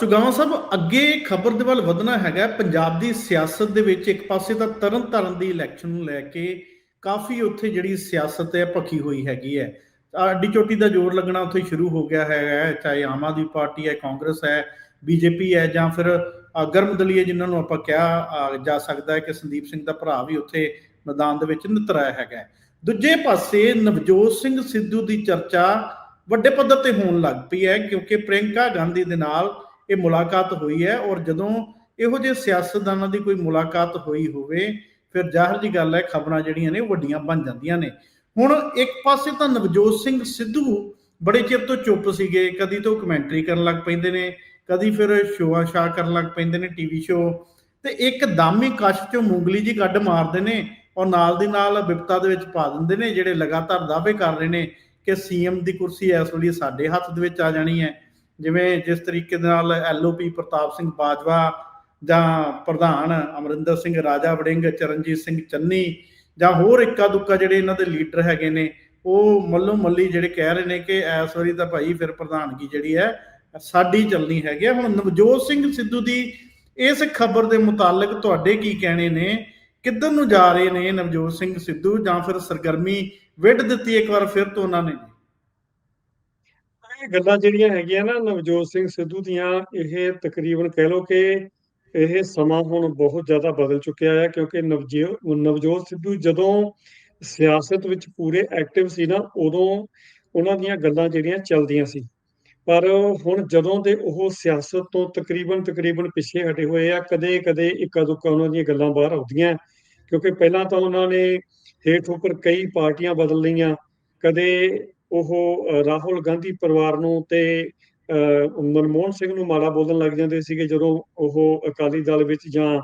ਚੁਗਾਵਾਂ ਸਾਹਿਬ ਅੱਗੇ ਖਬਰ ਦੇ ਵੱਲ ਵਧਣਾ ਹੈਗਾ। ਪੰਜਾਬ ਦੀ ਸਿਆਸਤ ਦੇ ਵਿੱਚ ਇੱਕ ਪਾਸੇ ਤਾਂ ਤਰਨ ਤਾਰਨ ਦੀ ਇਲੈਕਸ਼ਨ ਨੂੰ ਲੈ ਕੇ ਕਾਫੀ ਉੱਥੇ ਜਿਹੜੀ ਸਿਆਸਤ ਹੈ ਭਖੀ ਹੋਈ ਹੈਗੀ ਹੈ। ਅੱਡੀ ਚੋਟੀ ਦਾ ਜ਼ੋਰ ਲੱਗਣਾ ਉੱਥੇ ਸ਼ੁਰੂ ਹੋ ਗਿਆ ਹੈਗਾ ਚਾਹੇ ਆਮ ਆਦਮੀ ਪਾਰਟੀ ਹੈ ਕਾਂਗਰਸ ਹੈ ਬੀਜੇਪੀ ਹੈ ਜਾਂ ਫਿਰ ਅ, ਗਰਮ ਦਲੀਏ ਜਿਨ੍ਹਾਂ ਨੂੰ ਆਪਾਂ ਕਿਹਾ ਜਾ ਸਕਦਾ ਹੈ ਕਿ ਸੰਦੀਪ ਸਿੰਘ ਦਾ ਭਰਾ ਵੀ ਉੱਥੇ ਮੈਦਾਨ ਦੇ ਵਿੱਚ ਨਿਤਰਾਇਆ ਹੈਗਾ ਦੂਜੇ ਪਾਸੇ ਨਵਜੋਤ ਸਿੰਘ ਸਿੱਧੂ ਦੀ ਚਰਚਾ ਵੱਡੇ ਪੱਧਰ ਤੇ ਹੋਣ ਲੱਗ ਪਈ ਹੈ, ਕਿਉਂਕਿ ਪ੍ਰਿਯੰਕਾ ਗਾਂਧੀ ਦੇ ਨਾਲ ਇਹ ਮੁਲਾਕਾਤ ਹੋਈ ਹੈ ਔਰ ਜਦੋਂ ਇਹੋ ਜਿਹੇ ਸਿਆਸਤਦਾਨਾਂ ਦੀ ਕੋਈ ਮੁਲਾਕਾਤ ਹੋਈ ਹੋਵੇ, ਫਿਰ ਜ਼ਾਹਰ ਜੀ ਗੱਲ ਹੈ, ਖਬਰਾਂ ਜਿਹੜੀਆਂ ਨੇ ਵੱਡੀਆਂ ਬਣ ਜਾਂਦੀਆਂ ਨੇ। ਹੁਣ ਇੱਕ ਪਾਸੇ ਤਾਂ ਨਵਜੋਤ ਸਿੰਘ ਸਿੱਧੂ ਬੜੇ ਚਿਰ ਤੋਂ ਚੁੱਪ ਸੀਗੇ, ਕਦੀ ਤੋਂ ਕਮੈਂਟਰੀ ਕਰਨ ਲੱਗ ਪੈਂਦੇ ਨੇ, ਕਦੀ ਫਿਰ ਸ਼ੋਆ ਸ਼ਾ ਕਰਨ ਲੱਗ ਪੈਂਦੇ ਨੇ ਟੀਵੀ ਸ਼ੋਅ। ਤੇ ਇੱਕ ਦਾਮੀ ਕਸ਼ ਚੋਂ ਮੂੰਗਲੀ ਜੀ ਕੱਢ ਮਾਰਦੇ ਨੇ ਔਰ ਨਾਲ ਦੀ ਨਾਲ ਵਿਪਤਾ ਦੇ ਵਿੱਚ ਪਾ ਦਿੰਦੇ ਨੇ, ਜਿਹੜੇ ਲਗਾਤਾਰ ਦਾਅਵੇ ਕਰ ਰਹੇ ਨੇ ਕਿ ਸੀਐਮ ਦੀ ਕੁਰਸੀ ਇਸ ਵੇਲੇ ਸਾਡੇ ਹੱਥ ਦੇ ਵਿੱਚ ਆ ਜਾਣੀ ਹੈ ਜਿਵੇਂ ਜਿਸ ਤਰੀਕੇ ਦੇ ਨਾਲ ਐਲਓਪੀ ਪ੍ਰਤਾਪ ਸਿੰਘ ਬਾਜਵਾ ਜਾਂ ਪ੍ਰਧਾਨ ਅਮਰਿੰਦਰ ਸਿੰਘ, ਰਾਜਾ ਵੜਿੰਗ, ਚਰਨਜੀਤ ਸਿੰਘ ਚੰਨੀ ਜਾਂ ਹੋਰ ਇੱਕਾ ਦੁੱਕਾ ਜਿਹੜੇ ਇਹਨਾਂ ਦੇ ਲੀਡਰ ਹੈਗੇ ਨੇ, ਉਹ ਮੱਲੋ ਮੱਲੀ ਜਿਹੜੇ ਕਹਿ ਰਹੇ ਨੇ ਕਿ ਇਸ ਵਾਰੀ ਤਾਂ ਭਾਈ ਫਿਰ ਪ੍ਰਧਾਨਗੀ ਜਿਹੜੀ ਹੈ, ਸਾਡੀ ਚੱਲਣੀ ਹੈਗੀ ਹੈ। ਹੁਣ ਨਵਜੋਤ ਸਿੰਘ ਸਿੱਧੂ ਦੀ ਇਸ ਖਬਰ ਦੇ ਮੁਤਾਲਕ ਤੁਹਾਡੇ ਕੀ ਕਹਿਣੇ ਨੇ ਕਿੱਧਰ ਨੂੰ ਜਾ ਰਹੇ ਨੇ ਨਵਜੋਤ ਸਿੰਘ ਸਿੱਧੂ ਜਾਂ ਫਿਰ ਸਰਗਰਮੀ ਵਿੱਢ ਦਿੱਤੀ ਇੱਕ ਵਾਰ ਫਿਰ ਤੋਂ ਉਹਨਾਂ ਨੇ ਇਹ ਗੱਲਾਂ ਜਿਹੜੀਆਂ ਹੈਗੀਆਂ ਨਾ ਨਵਜੋਤ ਸਿੰਘ ਸਿੱਧੂ ਦੀਆਂ, ਇਹ ਤਕਰੀਬਨ ਕਹਿ ਲਓ ਕਿ ਇਹ ਸਮਾਂ ਹੁਣ ਬਹੁਤ ਜ਼ਿਆਦਾ ਬਦਲ ਚੁੱਕਿਆ ਹੈ ਕਿਉਂਕਿ ਨਵਜੋਤ ਸਿੱਧੂ ਜਦੋਂ ਸਿਆਸਤ ਵਿੱਚ ਪੂਰੇ ਐਕਟਿਵ ਸੀ ਨਾ, ਉਦੋਂ ਉਹਨਾਂ ਦੀਆਂ ਗੱਲਾਂ ਜਿਹੜੀਆਂ ਚੱਲਦੀਆਂ ਸੀ। ਪਰ ਹੁਣ ਜਦੋਂ ਦੇ ਉਹ ਸਿਆਸਤ ਤੋਂ ਤਕਰੀਬਨ ਤਕਰੀਬਨ ਪਿੱਛੇ ਹਟੇ ਹੋਏ ਆ ਕਦੇ ਕਦੇ ਇੱਕਾ ਦੁੱਕਾ ਉਹਨਾਂ ਦੀਆਂ ਗੱਲਾਂ ਬਾਹਰ ਆਉਂਦੀਆਂ, ਕਿਉਂਕਿ ਪਹਿਲਾਂ ਤਾਂ ਉਹਨਾਂ ਨੇ ਹੇਠ ਉੱਪਰ ਕਈ ਪਾਰਟੀਆਂ ਬਦਲ ਲਈਆਂ। ਕਦੇ ਉਹ ਰਾਹੁਲ ਗਾਂਧੀ ਪਰਿਵਾਰ ਨੂੰ ਤੇ ਮਨਮੋਹਨ ਸਿੰਘ ਨੂੰ ਮਾੜਾ ਬੋਲਣ ਲੱਗ ਜਾਂਦੇ ਸੀਗੇ, ਜਦੋਂ ਉਹ ਅਕਾਲੀ ਦਲ ਵਿੱਚ ਜਾਂ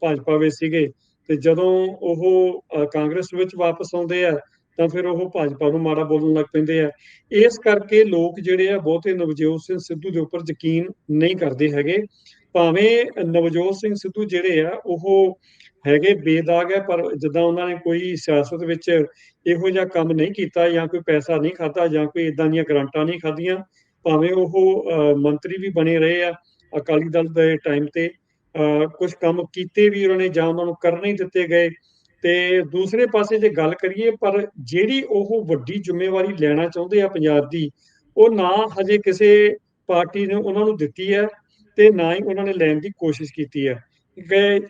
ਭਾਜਪਾ ਵਿੱਚ ਸੀਗੇ। ਤੇ ਜਦੋਂ ਉਹ ਕਾਂਗਰਸ ਵਿੱਚ ਵਾਪਸ ਆਉਂਦੇ ਆ, ਤਾਂ ਫਿਰ ਉਹ ਭਾਜਪਾ ਨੂੰ ਮਾੜਾ ਬੋਲਣ ਲੱਗ ਪੈਂਦੇ ਆ। ਇਸ ਕਰਕੇ ਲੋਕ ਜਿਹੜੇ ਆ, ਬਹੁਤੇ ਨਵਜੋਤ ਸਿੰਘ ਸਿੱਧੂ ਦੇ ਉੱਪਰ ਯਕੀਨ ਨਹੀਂ ਕਰਦੇ ਹੈਗੇ। ਭਾਵੇਂ ਨਵਜੋਤ ਸਿੰਘ ਸਿੱਧੂ ਜਿਹੜੇ ਆ, ਉਹ ਹੈਗੇ, ਬੇਦਾਗ ਹੈ, ਪਰ ਜਿੱਦਾਂ ਉਹਨਾਂ ਨੇ ਕੋਈ ਸਿਆਸਤ ਵਿੱਚ ਇਹੋ ਜਿਹਾ ਕੰਮ ਨਹੀਂ ਕੀਤਾ, ਜਾਂ ਕੋਈ ਪੈਸਾ ਨਹੀਂ ਖਾਦਾ ਜਾਂ ਕੋਈ ਇਦਾਂ ਦੀਆਂ ਗ੍ਰਾਂਟਾਂ ਨਹੀਂ ਖਾਧੀਆਂ, ਭਾਵੇਂ ਉਹ ਮੰਤਰੀ ਵੀ ਬਣੇ ਰਹੇ ਆ, ਅਕਾਲੀ ਦਲ ਦੇ ਟਾਈਮ ਤੇ ਕੁਝ ਕੰਮ ਕੀਤੇ ਵੀ ਉਹਨਾਂ ਨੇ, ਜਾਂ ਉਹਨਾਂ ਨੂੰ ਕਰਨ ਹੀ ਦਿੱਤੇ ਗਏ। ਤੇ ਦੂਸਰੇ ਪਾਸੇ ਜੇ ਗੱਲ ਕਰੀਏ, ਪਰ ਜਿਹੜੀ ਉਹ ਵੱਡੀ ਜ਼ਿੰਮੇਵਾਰੀ ਲੈਣਾ ਚਾਹੁੰਦੇ ਆ ਪੰਜਾਬ ਦੀ, ਉਹ ਨਾ ਹਜੇ ਕਿਸੇ ਪਾਰਟੀ ਨੇ ਉਹਨਾਂ ਨੂੰ ਦਿੱਤੀ ਹੈ, ਤੇ ਨਾ ਹੀ ਉਹਨਾਂ ਨੇ ਲੈਣ ਦੀ ਕੋਸ਼ਿਸ਼ ਕੀਤੀ ਹੈ। ਕਿ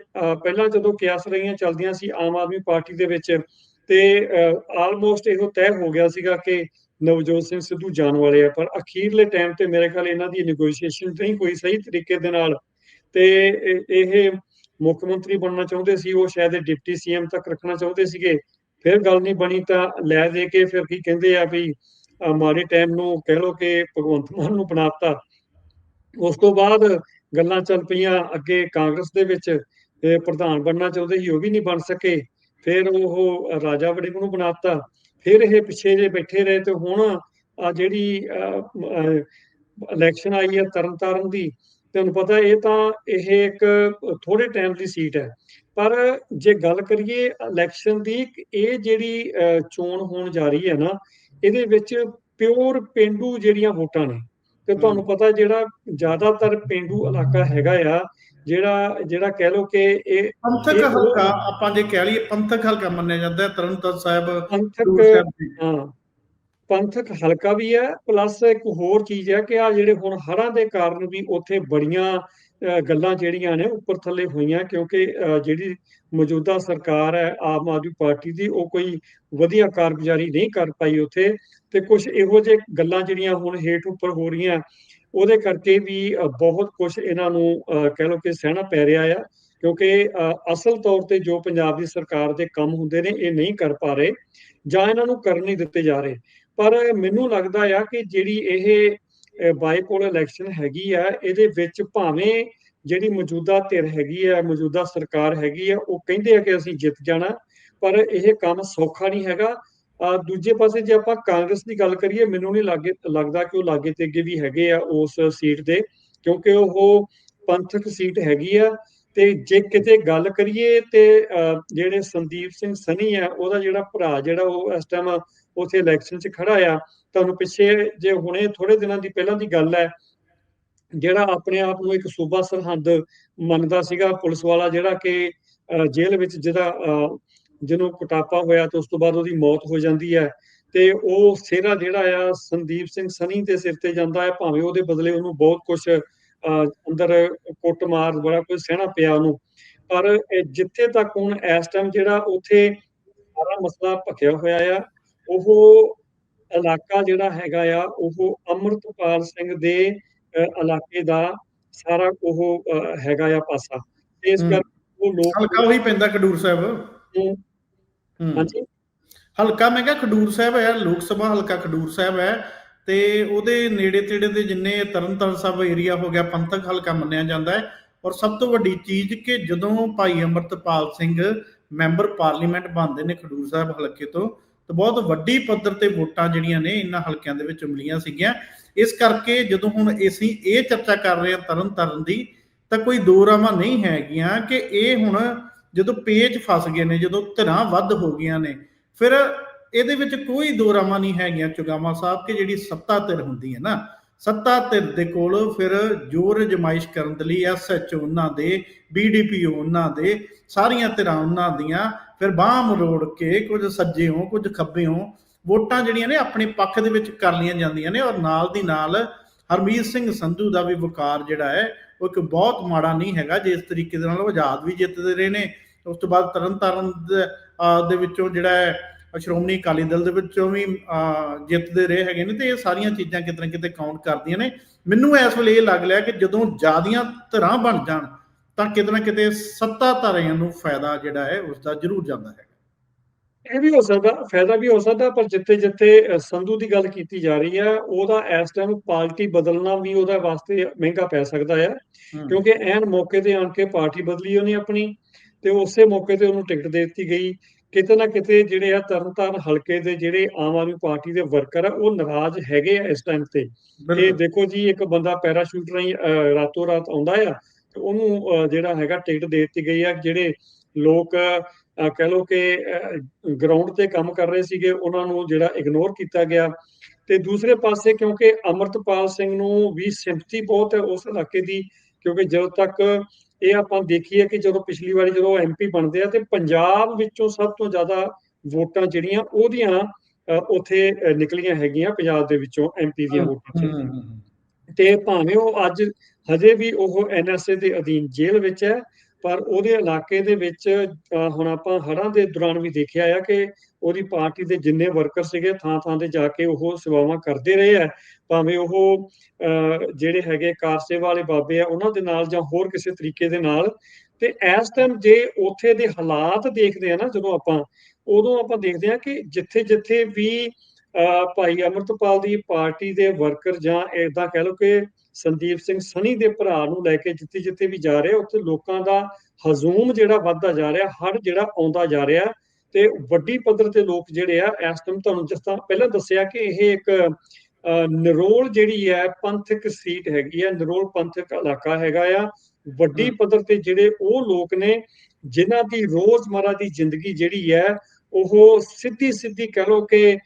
ਪਹਿਲਾਂ ਜਦੋਂ ਕਿਆਸ ਰਹੀਆਂ ਚੱਲਦੀਆਂ ਸੀ ਆਮ ਆਦਮੀ ਪਾਰਟੀ ਦੇ ਵਿੱਚ ਤੇ ਆਲਮੋਸਟ ਇਹੋ ਤੈਅ ਹੋ ਗਿਆ ਸੀਗਾ ਕਿ ਨਵਜੋਤ ਸਿੰਘ ਸਿੱਧੂ ਜਾਣ ਵਾਲੇ ਆ ਪਰ ਅਖੀਰਲੇ ਟਾਈਮ ਤੇ ਮੇਰੇ ਖਿਆਲ ਇਹਨਾਂ ਦੀ ਨੈਗੋਸ਼ੀਏਸ਼ਨ ਨਹੀਂ ਕੋਈ ਸਹੀ ਤਰੀਕੇ ਦੇ ਨਾਲ ਤੇ ਇਹ- ਮੁੱਖ ਮੰਤਰੀ ਬਣਨਾ ਚਾਹੁੰਦੇ ਸੀ ਉਹ ਸ਼ਾਇਦ ਡਿਪਟੀ ਸੀਐਮ ਤੱਕ ਰੱਖਣਾ ਚਾਹੁੰਦੇ ਸੀਗੇ। ਫਿਰ ਗੱਲ ਨਹੀਂ ਬਣੀ ਤਾਂ ਲੈ ਦੇ ਕੇ ਫਿਰ ਕੀ ਕਹਿੰਦੇ ਆ ਵੀ ਅ, ਮਾੜੇ ਟਾਈਮ ਨੂੰ ਕਹਿ ਲੋ ਕਿ ਭਗਵੰਤ ਮਾਨ ਨੂੰ ਬਣਾਤਾ। ਉਸ ਤੋਂ ਬਾਅਦ ਗੱਲਾਂ ਚੱਲ ਪਈਆਂ ਅੱਗੇ ਕਾਂਗਰਸ ਦੇ ਵਿੱਚ ਪ੍ਰਧਾਨ ਬਣਨਾ ਚਾਹੁੰਦੇ ਸੀ, ਉਹ ਵੀ ਨਹੀਂ ਬਣ ਸਕੇ। ਫਿਰ ਉਹ ਰਾਜਾ ਵੜਿੰਗ ਨੂੰ ਬਣਾਤਾ। ਫਿਰ ਇਹ ਪਿੱਛੇ ਜੇ ਬੈਠੇ ਰਹੇ ਤੇ ਹੁਣ ਆ ਜਿਹੜੀ ਇਲੈਕਸ਼ਨ ਆਈ ਹੈ ਤਰਨਤਾਰਨ ਦੀ, ਤੁਹਾਨੂੰ ਪਤਾ ਇਹ ਤਾਂ ਇਹ ਇੱਕ ਥੋੜੇ ਟਾਈਮ ਦੀ ਸੀਟ ਹੈ। ਪਰ ਜੇ ਗੱਲ ਕਰੀਏ ਇਲੈਕਸ਼ਨ ਦੀ, ਇਹ ਜਿਹੜੀ ਚੋਣ ਹੋਣ ਜਾ ਰਹੀ ਹੈ ਨਾ, ਇਹਦੇ ਵਿੱਚ ਪਿਓਰ ਪਿੰਡੂ ਜਿਹੜੀਆਂ ਵੋਟਾਂ ਨੇ ਤੇ ਤੁਹਾਨੂੰ ਪਤਾ ਜਿਹੜਾ ਜ਼ਿਆਦਾਤਰ ਪਿੰਡੂ ਇਲਾਕਾ ਹੈਗਾ ਆ ਜਿਹੜਾ ਜਿਹੜਾ ਕਹਿ ਲੋ ਕਿ ਇਹ ਪੰਥਕ ਹਲਕਾ ਆਪਾਂ ਜੇ ਕਹਿ ਲਈਏ ਪੰਥਕ ਹਲਕਾ ਮੰਨਿਆ ਜਾਂਦਾ ਤਰਨਤਾਰਨ ਸਾਹਿਬ ਪੰਥਕ। ਹਾਂ ਪੰਥਕ ਹਲਕਾ ਵੀ ਹੈ ਪਲੱਸ ਇੱਕ ਹੋਰ ਚੀਜ਼ ਹੈ ਕਿ ਆ ਜਿਹੜੇ ਹੁਣ ਹੜ੍ਹਾਂ ਦੇ ਕਾਰਨ ਵੀ ਉੱਥੇ ਬੜੀਆਂ ਗੱਲਾਂ ਜਿਹੜੀਆਂ ਨੇ ਉੱਪਰ ਥੱਲੇ ਹੋਈਆਂ ਕਿਉਂਕਿ ਜਿਹੜੀ ਮੌਜੂਦਾ ਸਰਕਾਰ ਹੈ ਆਮ ਆਦਮੀ ਪਾਰਟੀ ਦੀ ਉਹ ਕੋਈ ਵਧੀਆ ਕਾਰਗੁਜ਼ਾਰੀ ਨਹੀਂ ਕਰ ਪਾਈ ਉੱਥੇ ਤੇ ਕੁਝ ਇਹੋ ਜਿਹੇ ਗੱਲਾਂ ਜਿਹੜੀਆਂ ਹੁਣ ਹੇਠ ਉੱਪਰ ਹੋ ਰਹੀਆਂ ਉਹਦੇ ਕਰਕੇ ਵੀ ਬਹੁਤ ਕੁਝ ਇਹਨਾਂ ਨੂੰ ਅ, ਕਹਿ ਲਓ ਕਿ ਸਹਿਣਾ ਪੈ ਰਿਹਾ ਆ ਕਿਉਂਕਿ ਅਸਲ ਤੌਰ ਤੇ ਜੋ ਪੰਜਾਬ ਦੀ ਸਰਕਾਰ ਦੇ ਕੰਮ ਹੁੰਦੇ ਨੇ ਇਹ ਨਹੀਂ ਕਰ ਪਾ ਰਹੇ ਜਾਂ ਇਹਨਾਂ ਨੂੰ ਕਰਨ ਨਹੀਂ ਦਿੱਤੇ ਜਾ ਰਹੇ। ਪਰ ਮੈਨੂੰ ਲੱਗਦਾ ਆ ਕਿ ਜਿਹੜੀ ਇਹ ਬਾਈਪੋਲ ਇਲੈਕਸ਼ਨ ਹੈਗੀ ਆ ਇਹਦੇ ਵਿੱਚ ਭਾਵੇਂ ਜਿਹੜੀ ਮੌਜੂਦਾ ਧਿਰ ਹੈਗੀ ਆ ਮੌਜੂਦਾ ਸਰਕਾਰ ਹੈਗੀ ਆ ਉਹ ਕਹਿੰਦੇ ਆ ਕਿ ਅਸੀਂ ਜਿੱਤ ਜਾਣਾ ਪਰ ਇਹ ਕੰਮ ਸੌਖਾ ਨਹੀਂ ਹੈਗਾ ਦੂਜੇ ਪਾਸੇ ਜੇ ਆਪਾਂ ਕਾਂਗਰਸ ਦੀ ਗੱਲ ਕਰੀਏ ਮੈਨੂੰ ਨਹੀਂ ਲੱਗੇ ਲੱਗਦਾ ਕਿ ਉਹ ਲਾਗੇ ਤੇ ਅੱਗੇ ਵੀ ਹੈਗੇ ਆ ਉਸ ਸੀਟ ਦੇ ਕਿਉਂਕਿ ਉਹ ਪੰਥਕ ਸੀਟ ਹੈਗੀ ਆ। ਤੇ ਜੇ ਕਿਤੇ ਗੱਲ ਕਰੀਏ ਤੇ ਜਿਹੜੇ ਸੰਦੀਪ ਸਿੰਘ ਸਨੀ ਆ ਉਹਦਾ ਜਿਹੜਾ ਭਰਾ ਜਿਹੜਾ ਉਹ ਇਸ ਟਾਈਮ ਉਥੇ ਇਲੈਕਸ਼ਨ 'ਚ ਖੜਾ ਆ ਤੁਹਾਨੂੰ ਪਿੱਛੇ ਜੇ ਹੁਣੇ ਥੋੜੇ ਦਿਨਾਂ ਦੀ ਪਹਿਲਾਂ ਦੀ ਗੱਲ ਹੈ ਜਿਹੜਾ ਆਪਣੇ ਆਪ ਨੂੰ ਇੱਕ ਸੂਬਾ ਸਰਹੰਦ ਮੰਨਦਾ ਸੀਗਾ ਪੁਲਿਸ ਵਾਲਾ ਜਿਹੜਾ ਕਿ ਅਹ, ਜੇਲ੍ਹ ਵਿੱਚ ਜਿਹਦਾ ਜਿਹਨੂੰ ਕੁਟਾਪਾ ਹੋਇਆ ਤੇ ਉਸ ਤੋਂ ਬਾਅਦ ਉਹਦੀ ਮੌਤ ਹੋ ਜਾਂਦੀ ਹੈ ਤੇ ਉਹ ਸਿਹਰਾ ਜਿਹੜਾ ਆ ਸੰਦੀਪ ਸਿੰਘ ਸਨੀ ਦੇ ਸਿਰ ਤੇ ਜਾਂਦਾ ਹੈ ਭਾਵੇਂ ਉਹਦੇ ਬਦਲੇ ਉਹਨੂੰ ਬਹੁਤ ਕੁਝ ਅੰਦਰ ਕੁੱਟਮਾਰ ਬੜਾ ਕੁਝ ਸਹਿਣਾ ਪਿਆ ਉਹਨੂੰ ਪਰ ਜਿੱਥੇ ਤੱਕ ਹੁਣ ਇਸ ਟਾਈਮ ਜਿਹੜਾ ਉੱਥੇ ਸਾਰਾ ਮਸਲਾ ਭਖਿਆ ਹੋਇਆ ਆ ਉਹ ਇਲਾਕਾ ਜਿਹੜਾ ਹੈਗਾ ਆ ਉਹ ਅਮਰਤਪਾਲ ਸਿੰਘ ਦੇ ਇਲਾਕੇ ਦਾ ਸਾਰਾ ਉਹ ਹੈਗਾ ਆ ਪਾਸਾ ਇਸ। ਕਰਕੇ ਉਹ ਲੋਕ ਹਲਕਾ ਉਹੀ ਪੈਂਦਾ ਖਡੂਰ ਸਾਹਿਬ। ਹਾਂਜੀ। ਹਲਕਾ ਮੈਂ ਕਿਹਾ ਖਡੂਰ ਸਾਹਿਬ ਹੈ, ਲੋਕ ਸਭਾ ਹਲਕਾ ਖਡੂਰ ਸਾਹਿਬ ਹੈ ਤੇ ਉਹਦੇ ਨੇੜੇ ਤੇੜੇ ਦੇ ਜਿੰਨੇ ਤਰਨਤਾਰਨ ਸਾਹਿਬ ਏਰੀਆ ਹੋ ਗਿਆ, ਪੰਥਕ ਹਲਕਾ ਮੰਨਿਆ ਜਾਂਦਾ ਹੈ। ਔਰ ਸਭ ਤੋਂ ਵੱਡੀ ਚੀਜ਼ ਕਿ ਜਦੋਂ ਭਾਈ ਅਮਰਤਪਾਲ ਸਿੰਘ ਮੈਂਬਰ ਪਾਰਲੀਮੈਂਟ ਬਣਦੇ ਨੇ ਖਡੂਰ ਸਾਹਿਬ ਹਲਕੇ ਤੋਂ, ਤਾਂ ਬਹੁਤ ਵੱਡੀ ਪੱਧਰ ਤੇ ਵੋਟਾਂ ਜਿਹੜੀਆਂ ਨੇ ਇਹਨਾਂ ਹਲਕਿਆਂ ਦੇ ਵਿੱਚ ਮਿਲੀਆਂ ਸੀਗੀਆਂ। ਇਸ ਕਰਕੇ ਜਦੋਂ ਹੁਣ ਅਸੀਂ ਇਹ ਚਰਚਾ ਕਰ ਰਹੇ ਹਾਂ ਤਰਨ ਤਰਨਤਾਰਨ ਦੀ, ਤਾਂ ਕੋਈ ਦੋ ਰਾਵਾਂ ਨਹੀਂ ਹੈਗੀਆਂ ਕਿ ਇਹ ਹੁਣ ਜਦੋਂ ਪੇਚ ਫਸ ਗਏ ਨੇ, ਜਦੋਂ ਧਿਰਾਂ ਵੱਧ ਹੋ ਗਈਆਂ ਨੇ, ਫਿਰ ਇਹਦੇ ਵਿੱਚ ਕੋਈ ਦੋ ਰਾਵਾਂ ਨਹੀਂ ਹੈਗੀਆਂ। ਚੁਗਾਮਾ ਸਾਹਿਬ ਕਿ ਜਿਹੜੀ ਸੱਤਾ ਧਿਰ ਹੁੰਦੀ ਹੈ ਨਾ, ਸੱਤਾ ਧਿਰ ਦੇ ਕੋਲ ਫਿਰ ਜੋਰ ਜਮਾਇਸ਼ ਕਰਨ ਦੇ ਲਈ ਐਸਐਚਓ ਉਹਨਾਂ ਦੇ ਬੀਡੀਪੀਓ ਉਹਨਾਂ ਦੇ, ਸਾਰੀਆਂ ਧਿਰਾਂ ਉਹਨਾਂ ਦੀਆਂ, ਫਿਰ ਬਾਹ ਮਰੋੜ ਕੇ ਕੁਝ ਸੱਜੇ ਸੱਜੇੋਂ ਕੁਝ ਖੱਬੇ ਖੱਬੇੋਂ ਵੋਟਾਂ ਜਿਹੜੀਆਂ ਨੇ ਆਪਣੇ ਪੱਖ ਦੇ ਵਿੱਚ ਕਰ ਲਈਆਂ ਜਾਂਦੀਆਂ ਨੇ ਔਰ ਨਾਲ ਦੀ ਨਾਲ ਹਰਮੀਤ ਸਿੰਘ ਸੰਧੂ ਦਾ ਵੀ ਵਕਾਰ ਜਿਹੜਾ ਹੈ, ਉਹ ਇੱਕ ਬਹੁਤ ਮਾੜਾ ਨਹੀਂ ਹੈਗਾ ਜਿਸ ਤਰੀਕੇ ਦੇ ਨਾਲ ਉਹ ਆਜ਼ਾਦ ਵੀ ਜਿੱਤਦੇ ਰਹੇ ਨੇ। ਉਸ ਤੋਂ ਬਾਅਦ ਤਰਨਤਾਰਨ ਦੇ ਵਿੱਚੋਂ ਜਿਹੜਾ ਹੈ ਸ਼੍ਰੋਮਣੀ ਅਕਾਲੀ ਦਲ ਦੇ ਵਿੱਚੋਂ ਵੀ ਜਿੱਤਦੇ ਰਹੇ ਹੈਗੇ ਨੇ ਤੇ ਇਹ ਸਾਰੀਆਂ ਚੀਜ਼ਾਂ ਕਿਤੇ ਨਾ ਕਿਤੇ ਕਾਊਂਟ ਕਰਦੀਆਂ ਨੇ। ਮੈਨੂੰ ਇਸ ਵੇਲੇ ਇਹ ਲੱਗ ਲਿਆ ਕਿ ਜਦੋਂ ਜਿਆਦੀਆਂ ਧਿਰਾਂ ਬਣ ਜਾਣ ਤਾਂ ਕਿਤੇ ਨਾ ਕਿਤੇ ਸੱਤਾਧਾਰੀਆਂ ਨੂੰ ਫਾਇਦਾ ਜਿਹੜਾ ਹੈ ਉਸ ਦਾ ਜ਼ਰੂਰ ਜਾਂਦਾ ਹੈ। ਇਹ ਵੀ ਹੋ ਸਕਦਾ ਫਾਇਦਾ ਵੀ ਹੋ ਸਕਦਾ ਪਰ ਜਿੱਥੇ ਜਿੱਥੇ ਸੰਧੂ ਦੀ ਗੱਲ ਕੀਤੀ ਜਾ ਰਹੀ ਹੈ ਉਹਦਾ ਇਸ ਟਾਈਮ ਪਾਰਟੀ ਬਦਲਣਾ ਵੀ ਉਹਦਾ ਵਾਸਤੇ ਮਹਿੰਗਾ ਪੈ ਸਕਦਾ ਹੈ। ਕਿਉਂਕਿ ਐਨ ਮੌਕੇ ਤੇ ਆਣ ਕੇ ਪਾਰਟੀ ਬਦਲੀ ਉਹਨੇ ਆਪਣੀ ਤੇ ਉਸੇ ਮੌਕੇ ਤੇ ਉਹਨੂੰ ਟਿਕਟ ਦੇ ਦਿੱਤੀ ਗਈ। ਕਿਤੇ ਨਾ ਕਿਤੇ ਜਿਹੜੇ ਆ ਤਰਨਤਾਰਨ ਹਲਕੇ ਦੇ ਜਿਹੜੇ ਆਮ ਆਦਮੀ ਪਾਰਟੀ ਦੇ ਵਰਕਰ ਆ ਉਹ ਨਾਰਾਜ਼ ਹੈਗੇ ਆ ਇਸ ਟਾਈਮ ਤੇ। ਇਹ ਬਿਲਕੁਲ। ਦੇਖੋ ਜੀ ਇੱਕ ਬੰਦਾ ਪੈਰਾਸ਼ੂਟ ਰਾਹੀਂ ਰਾਤੋਂ ਰਾਤ ਆਉਂਦਾ ਆ ਤੇ ਉਹਨੂੰ ਜਿਹੜਾ ਹੈਗਾ ਟਿਕਟ ਦੇ ਦਿੱਤੀ ਗਈ ਆ। ਜਿਹੜੇ ਲੋਕ ਕਹਿ ਲੋ ਕਿ ਗਰਾਊਂਡ ਤੇ ਕੰਮ ਕਰ ਰਹੇ ਸੀਗੇ ਉਹਨਾਂ ਨੂੰ ਜਿਹੜਾ ਇਗਨੋਰ ਕੀਤਾ ਗਿਆ। ਤੇ ਦੂਸਰੇ ਪਾਸੇ ਕਿਉਂਕਿ ਅਮਰਤਪਾਲ ਸਿੰਘ ਨੂੰ ਵੀ ਸਿੰਪਥੀ ਬਹੁਤ ਹੈ ਉਸ ਇਲਾਕੇ ਦੀ ਕਿਉਂਕਿ ਜਦੋਂ ਤੱਕ ਇਹ ਆਪਾਂ ਦੇਖੀਏ ਕਿ ਜਦੋਂ ਪਿਛਲੀ ਵਾਰੀ ਜਦੋਂ ਐਮਪੀ ਬਣਦੇ ਆ ਤੇ ਪੰਜਾਬ ਵਿੱਚੋਂ ਸਭ ਤੋਂ ਜ਼ਿਆਦਾ ਵੋਟਾਂ ਜਿਹੜੀਆਂ ਉਹਦੀਆਂ ਉੱਥੇ ਨਿਕਲੀਆਂ ਹੈਗੀਆਂ ਪੰਜਾਬ ਦੇ ਵਿੱਚੋਂ ਐਮਪੀ ਦੀਆਂ ਵੋਟਾਂ। ਤੇ ਭਾਵੇਂ ਉਹ ਅੱਜ ਹਜੇ ਵੀ ਉਹ ਐਨਐਸਏ ਦੇ ਅਧੀਨ ਜੇਲ੍ਹ ਵਿੱਚ ਹੈ ਪਰ ਉਹਦੇ ਇਲਾਕੇ ਦੇ ਵਿੱਚ ਹੁਣ ਆਪਾਂ ਹੜ੍ਹਾਂ ਦੇ ਦੌਰਾਨ ਵੀ ਦੇਖਿਆ ਆ ਕਿ ਉਹਦੀ ਪਾਰਟੀ ਦੇ ਜਿੰਨੇ ਵਰਕਰ ਸੀਗੇ ਥਾਂ ਥਾਂ ਤੇ ਜਾ ਕੇ ਉਹ ਸੇਵਾਵਾਂ ਕਰਦੇ ਰਹੇ ਆ। ਭਾਵੇਂ ਉਹ ਜਿਹੜੇ ਹੈਗੇ ਕਾਰ ਸੇਵਾ ਵਾਲੇ ਬਾਬੇ ਆ, ਉਹਨਾਂ ਦੇ ਨਾਲ ਜਾਂ ਹੋਰ ਕਿਸੇ ਤਰੀਕੇ ਦੇ ਨਾਲ। ਤੇ ਇਸ ਟਾਈਮ ਜੇ ਉੱਥੇ ਦੇ ਹਾਲਾਤ ਦੇਖਦੇ ਆ ਨਾ, ਜਦੋਂ ਆਪਾਂ, ਉਦੋਂ ਆਪਾਂ ਦੇਖਦੇ ਆ ਕਿ ਜਿੱਥੇ ਜਿੱਥੇ ਵੀ ਭਾਈ ਅਮਰਤਪਾਲ ਦੀ ਪਾਰਟੀ ਦੇ ਵਰਕਰ ਜਾਂ ਇਦਾਂ ਕਹਿ ਲਓ ਕਿ ਸੰਦੀਪ ਸਿੰਘ ਸਨੀ ਦੇ ਭਰਾ ਨੂੰ ਲੈ ਕੇ ਜਿੱਥੇ ਜਿੱਥੇ ਵੀ ਜਾ ਰਹੇ ਉੱਥੇ ਲੋਕਾਂ ਦਾ ਹਜ਼ੂਮ ਜਿਹੜਾ ਵੱਧਦਾ ਜਾ ਰਿਹਾ ਹੜ ਜਿਹੜਾ ਆਉਂਦਾ ਜਾ ਰਿਹਾ ਤੇ ਵੱਡੀ ਪੱਧਰ ਤੇ ਲੋਕ ਜਿਹੜੇ ਆ ਇਸ ਟਾਈਮ ਤੁਹਾਨੂੰ ਜਿਸ ਤਰ੍ਹਾਂ ਪਹਿਲਾਂ ਦੱਸਿਆ ਕਿ ਇਹ ਇੱਕ ਨਰੋਲ ਜਿਹੜੀ ਹੈ ਪੰਥਕ ਸੀਟ ਹੈਗੀ ਆ ਨਰੋਲ ਪੰਥਕ ਇਲਾਕਾ ਹੈਗਾ ਆ ਵੱਡੀ। ਪੱਧਰ ਤੇ ਜਿਹੜੇ ਉਹ ਲੋਕ ਨੇ ਜਿਨ੍ਹਾਂ ਦੀ ਰੋਜ਼ਮਰਾ ਦੀ ਜ਼ਿੰਦਗੀ ਜਿਹੜੀ ਹੈ ਉਹ ਸਿੱਧੀ ਸਿੱਧੀ ਕਹ ਲਓ ਕਿ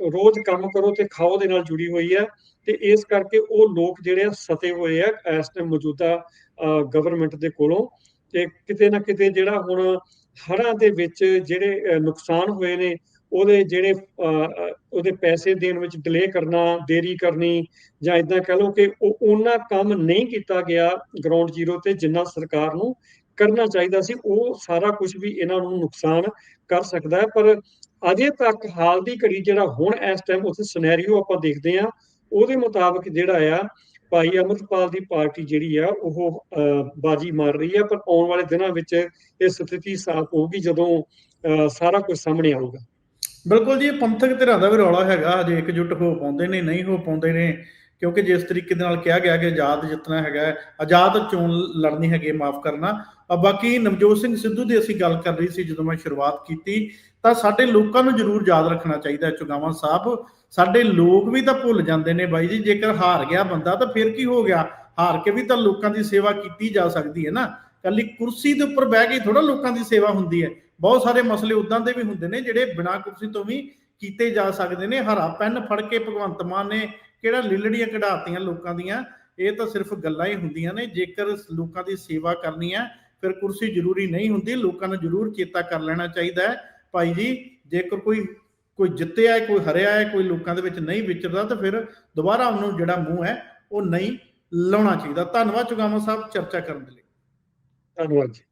ਰੋਜ਼ ਕੰਮ ਕਰੋ ਤੇ ਖਾਓ ਦੇ ਨਾਲ ਜੁੜੀ ਹੋਈ ਹੈ ਤੇ ਇਸ ਕਰਕੇ ਉਹ ਲੋਕ ਜਿਹੜੇ ਆ ਸਤੇ ਹੋਏ ਆ ਇਸ ਟਾਈਮ ਮੌਜੂਦਾ ਗਵਰਨਮੈਂਟ ਦੇ ਕੋਲੋਂ ਤੇ ਕਿਤੇ ਨਾ ਕਿਤੇ ਜਿਹੜਾ ਹੁਣ ਹੜ੍ਹਾਂ ਦੇ ਵਿੱਚ ਜਿਹੜੇ ਨੁਕਸਾਨ ਹੋਏ ਨੇ ਉਹਦੇ ਜਿਹੜੇ ਉਹਦੇ ਪੈਸੇ ਦੇਣ ਵਿੱਚ ਡਿਲੇ ਕਰਨਾ, ਦੇਰੀ ਕਰਨੀ ਜਾਂ ਇਦਾਂ ਕਹ ਲਓ ਕਿ ਉਹ ਉਹਨਾਂ ਕੰਮ ਨਹੀਂ ਕੀਤਾ ਗਿਆ ਗਰਾਊਂਡ ਜ਼ੀਰੋ ਤੇ ਜਿੰਨਾ ਸਰਕਾਰ ਨੂੰ ਕਰਨਾ ਚਾਹੀਦਾ ਸੀ ਉਹ ਸਾਰਾ ਕੁਝ ਵੀ ਇਹਨਾਂ ਨੂੰ ਨੁਕਸਾਨ ਕਰ ਸਕਦਾ ਹੈ ਪਰ ਅਜੇ ਤੱਕ ਹਾਲ ਦੀ ਘੜੀ ਜਿਹੜਾ ਹੁਣ ਇਸ ਟਾਈਮ ਉੱਥੇ ਸਿਨੈਰੀਓ ਆਪਾਂ ਦੇਖਦੇ ਆ ਉਹਦੇ ਮੁਤਾਬਕ ਜਿਹੜਾ ਆ ਭਾਈ ਅਮਰਪਾਲ ਦੀ ਪਾਰਟੀ ਜਿਹੜੀ ਆ ਉਹ ਬਾਜੀ ਮਾਰ ਰਹੀ ਆ ਪਰ ਆਉਣ ਵਾਲੇ ਦਿਨਾਂ ਵਿੱਚ ਇਹ ਸਥਿਤੀ ਸਾਫ਼ ਹੋਊਗੀ ਜਦੋਂ ਅ, ਸਾਰਾ ਕੁਝ ਸਾਹਮਣੇ ਆਊਗਾ। ਬਿਲਕੁਲ ਜੀ ਪੰਥਕ ਧਿਰਾਂ ਦਾ ਵੀ ਰੌਲਾ ਹੈਗਾ ਹਜੇ ਇਕਜੁੱਟ ਹੋ ਪਾਉਂਦੇ ਨੇ ਨਹੀਂ ਹੋ ਪਾਉਂਦੇ ਨੇ ਕਿਉਂਕਿ ਜਿਸ ਤਰੀਕੇ ਦੇ ਨਾਲ ਕਿਹਾ ਗਿਆ ਕਿ ਆਜ਼ਾਦ ਜਿੱਤਣਾ ਹੈਗਾ ਆਜ਼ਾਦ ਚੋਣ ਲੜਨੀ ਹੈਗੀ ਮਾਫ ਕਰਨਾ ਬਾਕੀ ਨਵਜੋਤ ਸਿੰਘ ਸਿੱਧੂ ਦੀ ਅਸੀਂ ਗੱਲ ਕਰ ਰਹੀ ਸੀ ਜਦੋਂ ਮੈਂ ਸ਼ੁਰੂਆਤ ਕੀਤੀ, ਤਾਂ ਸਾਡੇ ਲੋਕਾਂ ਨੂੰ ਜ਼ਰੂਰ ਯਾਦ ਰੱਖਣਾ ਚਾਹੀਦਾ ਹੈ ਚੁਗਾਵਾਂ ਸਾਹਿਬ। ਸਾਡੇ ਲੋਕ ਵੀ ਤਾਂ ਭੁੱਲ ਜਾਂਦੇ ਨੇ ਬਾਈ ਜੀ, ਜੇਕਰ ਹਾਰ ਗਿਆ ਬੰਦਾ ਤਾਂ ਫਿਰ ਕੀ ਹੋ ਗਿਆ? ਹਾਰ ਕੇ ਵੀ ਤਾਂ ਲੋਕਾਂ ਦੀ ਸੇਵਾ ਕੀਤੀ ਜਾ ਸਕਦੀ ਹੈ ਨਾ। ਕੱਲੀ ਕੁਰਸੀ ਦੇ ਉੱਪਰ ਬਹਿ ਕੇ ਥੋੜਾ ਲੋਕਾਂ ਦੀ ਸੇਵਾ ਹੁੰਦੀ ਹੈ। ਬਹੁਤ ਸਾਰੇ ਮਸਲੇ ਉਦਾਂ ਦੇ ਵੀ ਹੁੰਦੇ ਨੇ ਜਿਹੜੇ ਬਿਨਾਂ ਕੁਰਸੀ ਤੋਂ ਵੀ ਕੀਤੇ ਜਾ ਸਕਦੇ ਨੇ। ਹਰਾ ਪੈਨ ਫੜ ਕੇ ਭਗਵੰਤ ਮਾਨ ਨੇ ਕਿਹੜਾ ਲਿਲੜੀਆਂ ਕਢਾਤੀਆਂ ਲੋਕਾਂ ਦੀਆਂ, ਇਹ ਤਾਂ ਸਿਰਫ ਗੱਲਾਂ ਹੀ ਹੁੰਦੀਆਂ ਨੇ। ਜੇਕਰ ਲੋਕਾਂ ਦੀ ਸੇਵਾ ਕਰਨੀ ਹੈ ਫਿਰ ਕੁਰਸੀ ਜ਼ਰੂਰੀ ਨਹੀਂ ਹੁੰਦੀ, ਲੋਕਾਂ ਨੂੰ ਜ਼ਰੂਰ ਚੇਤਾ ਕਰ ਲੈਣਾ ਚਾਹੀਦਾ ਹੈ। ਭਾਈ ਜੀ, ਜੇਕਰ ਕੋਈ ਕੋਈ ਜਿੱਤਿਆ ਹੈ, ਕੋਈ ਹਰਿਆ ਹੈ, ਕੋਈ ਲੋਕਾਂ ਦੇ ਵਿੱਚ ਨਹੀਂ ਵਿਚਰਦਾ, ਤਾਂ ਫਿਰ ਦੁਬਾਰਾ ਉਹਨੂੰ ਜਿਹੜਾ ਮੂੰਹ ਹੈ, ਉਹ ਨਹੀਂ ਲਾਉਣਾ ਚਾਹੀਦਾ। ਧੰਨਵਾਦ ਚੁਗਾਮਾ ਸਾਹਿਬ, ਚਰਚਾ ਕਰਨ ਦੇ ਲਈ। ਧੰਨਵਾਦ ਜੀ।